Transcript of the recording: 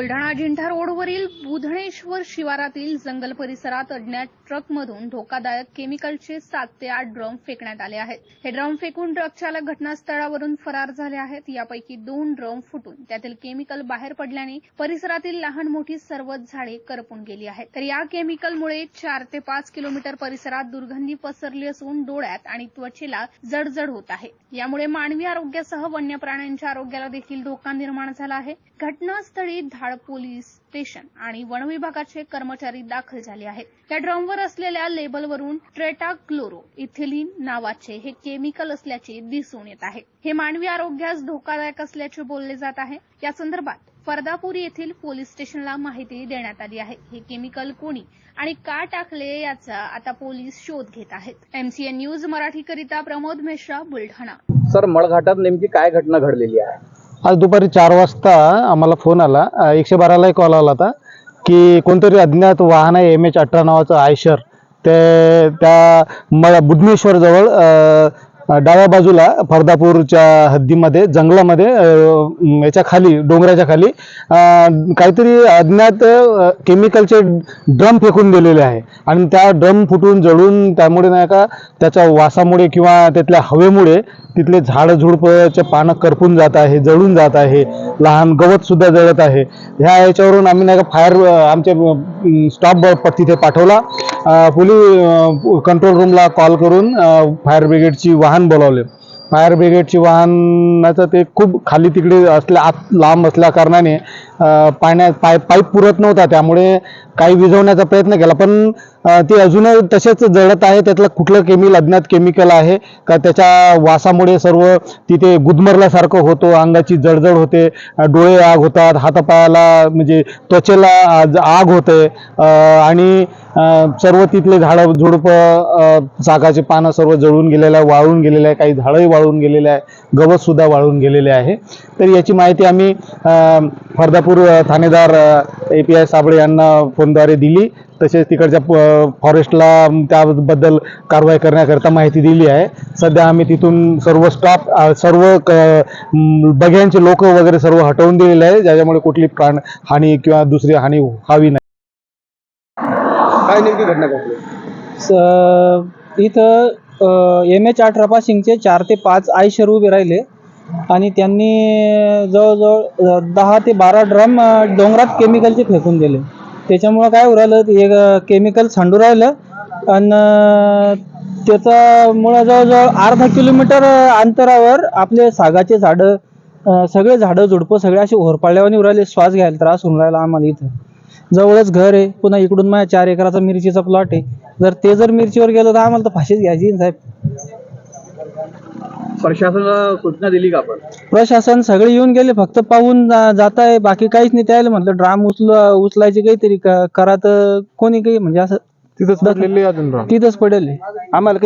बुलढाणा जिंठा रोडवरील बुधणेश्वर शिवारातील जंगल परिसरात अज्ञात ट्रकमधून धोकादायक केमिकलचे सात ते आठ ड्रम फेकण्यात आले आहेत. हे ड्रम फेकून ट्रक चालक घटनास्थळावरून फरार झाले आहेत. यापैकी दोन ड्रम फुटून त्यातील केमिकल बाहेर पडल्याने परिसरातील लहान मोठी सर्वच झाडे करपून गेली आहेत. तर या केमिकलमुळे चार ते पाच किलोमीटर परिसरात दुर्गंधी पसरली असून डोळ्यात आणि त्वचेला जडजड होत आहे. यामुळे मानवी आरोग्यासह वन्य प्राण्यांच्या आरोग्याला देखील धोका निर्माण झाला आहे. घटनास्थळी धाड पोलीस स्टेशन आणि वन विभागाचे कर्मचारी दाखल झाले आहेत. या ड्रमवर असलेल्या लेबलवरून ट्रेटा क्लोरो इथिलीन नावाचे हे केमिकल असल्याचे दिसून येत आहे. हे मानवी आरोग्यास धोकादायक असल्याचे बोलले जात आहे. या संदर्भात फरदापुरी येथील पोलीस स्टेशनला माहिती देण्यात आली आहे. हे केमिकल कोणी आणि का टाकले याचा आता पोलीस शोध घेत आहेत. एमसीएन न्यूज मराठीकरिता प्रमोद मेश्रा बुलढाणा. सर मळघाटात नेमकी काय घटना घडलेली आहे? आज दुपारी चार वाजता आम्हाला फोन आला. एकशे बारालाही कॉल आला होता की कोणतरी अज्ञात वाहन आहे एम एच अठरा नावाचं आयशर. ते त्या म बुधनेश्वरजवळ डाव्या बाजूला फरदापूरच्या हद्दीमध्ये जंगलामध्ये याच्या खाली डोंगराच्या खाली काहीतरी अज्ञात केमिकलचे ड्रम फेकून दिलेले आहे. आणि त्या ड्रम फुटून जळून त्यामुळे नाही का त्याच्या वासामुळे किंवा त्यातल्या हवेमुळे तिथले झाडं झुडपचे पानं करपून जात आहे जळून जात आहे लहान गवतसुद्धा जळत आहे. ह्या याच्यावरून आम्ही नाही का फायर आमच्या स्टॉप तिथे पाठवला. पोलीस कंट्रोल रूमला कॉल करून फायर ब्रिगेडची वाहन बोलावले. फायर ब्रिगेडची वाहनाचं ते खूप खाली तिकडे असल्या आत लांब असल्या कारणाने पाण्यात पाय पाईप पुरत नव्हता त्यामुळे काही विझवण्याचा प्रयत्न केला. पण ते अजूनही तसेच जळत आहे त्यातलं कुठलं केमिकल अज्ञात केमिकल आहे का त्याच्या वासामुळे सर्व तिथे गुदमरल्यासारखं होतो अंगाची जळजळ होते डोळे आग होतात हातापायाला म्हणजे त्वचेला आग होते आणि सर्व तिथले झाडं झुडपं चाकाचे पानं सर्व जळून गेलेलं आहे वाळून गेलेलं आहे काही झाडंही वाळून गेलेले आहे गवतसुद्धा वाळून गेलेले आहे. तर याची माहिती आम्ही फरदापूर अं, थानेदार ए पी आय साबळे यांना फोनद्वारे दिली. तसेच तिकडच्या प- फॉरेस्टला त्याबद्दल कारवाई करण्याकरता माहिती दिली आहे. सध्या आम्ही तिथून सर्व स्टाफ सर्व क- बघ्यांचे लोक वगैरे सर्व हटवून दिलेले आहे. ज्याच्यामुळे कुठली प्राण हानी किंवा दुसरी हानी व्हावी नाही. काय नेमकी घटना घडली? इथं एम एच अठरा पासिंगचे चार ते पाच आयशर उभे राहिले. आणि त्यांनी जवळजवळ दहा ते बारा ड्रम डोंगरात केमिकलचे फेकून दिले. त्याच्यामुळं काय होऊ राहिलं एक केमिकल सांडू राहिलं. आणि त्याच्यामुळं जवळजवळ अर्धा किलोमीटर अंतरावर आपले सागाचे झाडं सगळे झाडं झुडपं सगळे असे होरपाळल्यावानी उराले. राहिले श्वास घ्यायला त्रास होऊन राहिला आम्हाला इथं. जवळच घर आहे. पुन्हा इकडून माझ्या चार एकराचा मिरचीचा प्लॉट आहे. जर ते जर मिरचीवर गेलं तर आम्हाला तर फाशीच घ्यायची साहेब. प्रशासनाला सूचना दिली का आपण? प्रशासन सगळे येऊन गेले फक्त पाहून जा- जात आहे बाकी काहीच नाही. त्याला म्हटलं ड्राम उचल उचलायचे काहीतरी क- करा तर कोणी काही म्हणजे असं तिथंच पडलेली अजून तिथंच पडेल. आहे. आम्हाला काही